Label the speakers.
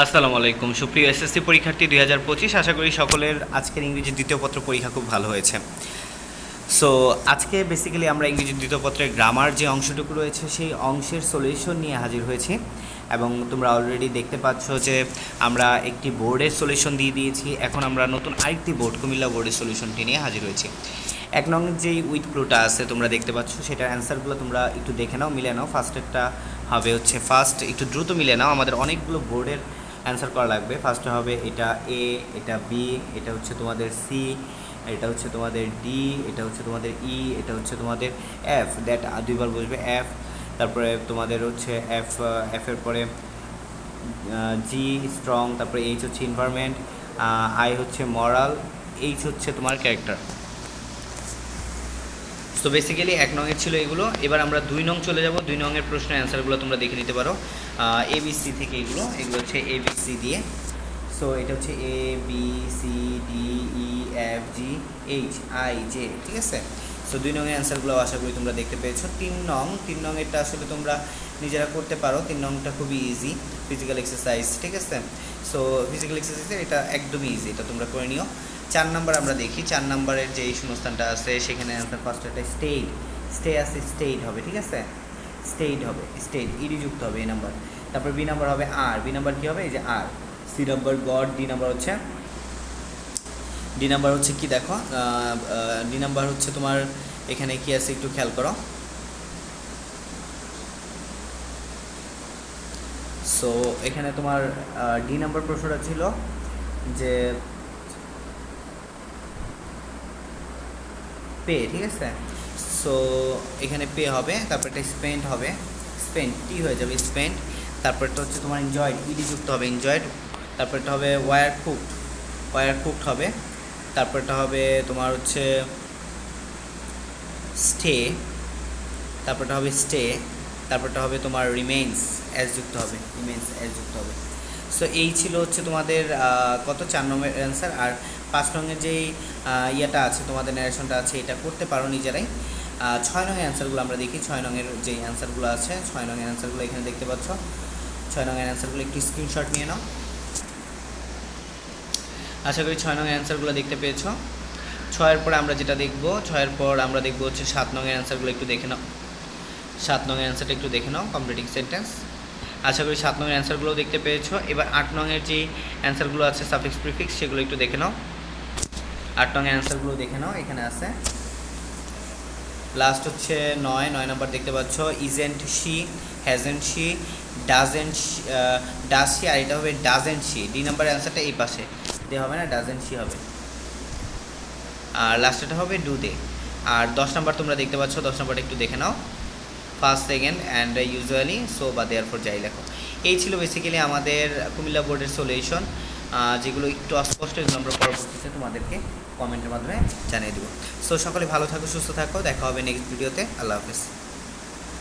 Speaker 1: আসসালামু আলাইকুম। সুপ্রিয় এসএসসি পরীক্ষার্থী, দুই হাজার পঁচিশ, আশা করি সকলের আজকের ইংরেজি দ্বিতীয় পত্র পরীক্ষা খুব ভালো হয়েছে। সো আজকে বেসিক্যালি আমরা ইংরেজি দ্বিতীয় পত্রের গ্রামার যে অংশটুকু রয়েছে, সেই অংশের সলিউশন নিয়ে হাজির হয়েছি। এবং তোমরা অলরেডি দেখতে পাচ্ছ যে আমরা একটি বোর্ডের সলিউশন দিয়ে দিয়েছি। এখন আমরা নতুন আরেকটি বোর্ড, কুমিল্লা বোর্ডের সলিউশনটি নিয়ে হাজির হয়েছি। এক নং যেই উইথ ক্লুটা আছে, তোমরা দেখতে পাচ্ছ, সেটার অ্যান্সারগুলো তোমরা একটু দেখে নাও, মিলে নাও। ফার্স্টেরটা হবে হচ্ছে ফার্স্ট একটু দ্রুত মিলে নাও। আমাদের অনেকগুলো বোর্ডের অ্যান্সার করা লাগবে। ফার্স্টে হবে এটা এ এটা বি এটা হচ্ছে তোমাদের সি এটা হচ্ছে তোমাদের ডি এটা হচ্ছে তোমাদের ই এটা হচ্ছে তোমাদের এফ দ্যাট দুইবার বসবে এফ তারপরে তোমাদের হচ্ছে এফ এফ এর পরে জি স্ট্রং তারপরে এইচ হচ্ছে ইনভারমেন্ট আই হচ্ছে মরাল এইচ হচ্ছে তোমার ক্যারেক্টার তো বেসিক্যালি এক নংয়ের ছিল এগুলো। এবার আমরা দুই নং চলে যাব। দুই নংয়ের প্রশ্নের অ্যান্সারগুলো তোমরা দেখে নিতে পারো। এ এবিসি থেকে এগুলো। এগুলো হচ্ছে এ এবিসি দিয়ে। সো এটা হচ্ছে A B C D E F G H I J ঠিক আছে? সো দুই নংয়ের অ্যান্সারগুলো আশা করি তোমরা দেখতে পেয়েছ। তিন নং তিন নং এটা আসলে তোমরা নিজেরা করতে পারো। তিন নংটা খুবই ইজি ফিজিক্যাল এক্সারসাইজ ঠিক আছে? সো ফিজিক্যাল এক্সারসাইজের এটা একদমই ইজি এটা তোমরা করে নিও। চার নাম্বার আমরা দেখি, চার নাম্বারের যে শূন্যস্থানটা আছে, সেখানে অ্যান্সার ফার্স্ট একটা স্টেট স্টে আছে স্টেট হবে, ঠিক আছে? স্টেট হবে স্টেট ইডি যুক্ত হবে এই নাম্বার। তারপর বি নাম্বার হবে আর বি নাম্বার কী হবে? এই যে আর C number god D number হচ্ছে ডি নাম্বার হচ্ছে কি দেখো ডি নাম্বার হচ্ছে তোমার এখানে কি আছে একটু খেয়াল করো। সো এখানে তোমার ডি নাম্বার প্রশ্নটা ছিল যে পে, ঠিক আছে? সো এখানে পে হবে তারপর এটা স্পেন্ড হবে। স্পেন্ড টি হয়ে যাবে? স্পেন্ড তারপরটা হচ্ছে তোমার এনজয়েড ইডি যুক্ত হবে এনজয়েড তারপরটা হবে ওয়ার কুকড ওয়ার কুকড হবে। তারপরটা হবে তোমার হচ্ছে স্টে তারপরটা হবে স্টে তারপরটা হবে তোমার রিমেন্স অ্যাজ যুক্ত হবে রিমেন্স অ্যাজ যুক্ত হবে। সো এই ছিল হচ্ছে তোমাদের কত চার নম্বরের অ্যান্সার আর পাঁচ রঙের যেই ইয়েটা আছে, তোমাদের ন্যারেশনটা আছে, এটা করতে পারো নিজেরাই। ছয় নঙের অ্যান্সারগুলো আমরা দেখি, ছয় নঙের যেই অ্যান্সারগুলো আছে, ছয় নঙের অ্যান্সারগুলো এখানে দেখতে পাচ্ছ। ছয় নঙের অ্যান্সারগুলো একটু স্ক্রিনশট নিয়ে নাও। আশা করি ছয় নঙের অ্যান্সারগুলো দেখতে পেয়েছ। ছয়ের পরে আমরা যেটা দেখব, ছয়ের পর আমরা দেখব হচ্ছে সাত নঙের অ্যান্সারগুলো একটু দেখে নাও। সাত নঙের অ্যান্সারটা একটু দেখে নাও কমপ্লিটিং সেন্টেন্স আশা করি সাত নঙের অ্যান্সারগুলো দেখতে পেয়েছ। এবার আট নঙের যে অ্যান্সারগুলো আছে সাফিক্স প্রিফিক্স সেগুলো একটু দেখে নাও। আট নঙের অ্যান্সারগুলো দেখে নাও, এখানে আছে। লাস্ট হচ্ছে নয় নয় নম্বর দেখতে পাচ্ছ isn't she hasn't she doesn't does she আর এটা হবে ডাজেন্ট শি ডি নাম্বার অ্যান্সারটা এই পাশে। দে হবে না ডাজেন্ট সি হবে? আর লাস্টেটা হবে ডু দে আর দশ নাম্বার তোমরা দেখতে পাচ্ছ, দশ নাম্বারটা একটু দেখে নাও। First second and usually so বা দেয়ার ফর যাই লেখো। এই ছিল বেসিক্যালি আমাদের কুমিল্লা বোর্ডের সলিউশন যেগুলো একটু অস্পষ্ট এগুলো আমরা পরবর্তীতে তোমাদেরকে কমেন্টের মাধ্যমে জানিয়ে দেবো। সো সকলে ভালো থাকো, সুস্থ থাকো। দেখা হবে নেক্সট ভিডিওতে আল্লাহ হাফিজ।